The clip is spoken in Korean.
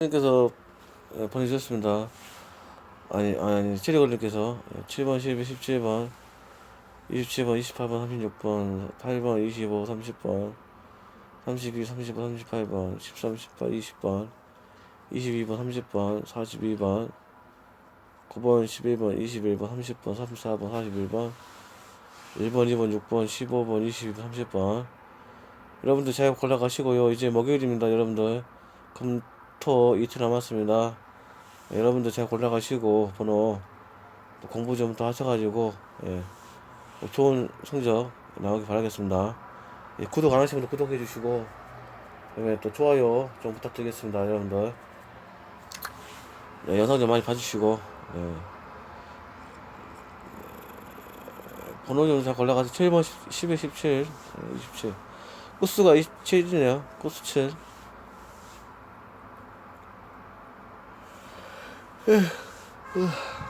님께서 예, 보내주셨습니다. 아니, 아니, 체리걸님께서 7번, 12, 17번, 27번, 28번, 36번, 8번, 25, 30번, 32, 35, 38번, 13, 18, 20번, 22번, 30번, 42번, 9번, 11번, 21번, 30번, 34번, 41번, 1번, 2번, 6번, 15번, 22번, 30번. 여러분들 잘 골라가시고요. 이제 목요일입니다, 여러분들. 금, 토 이틀 남았습니다. 여러분들 잘 골라가시고 번호 또 공부 좀 더 하셔가지고 예, 뭐 좋은 성적 나오길 바라겠습니다. 예, 구독 안 분들 구독해 주시고 그다음에 또 좋아요 좀 부탁드리겠습니다, 여러분들. 예, 영상 좀 많이 봐주시고 예. 번호 좀 잘 골라가서 7번 11, 17, 27 코스가 27이네요. 코스 7. 唉唉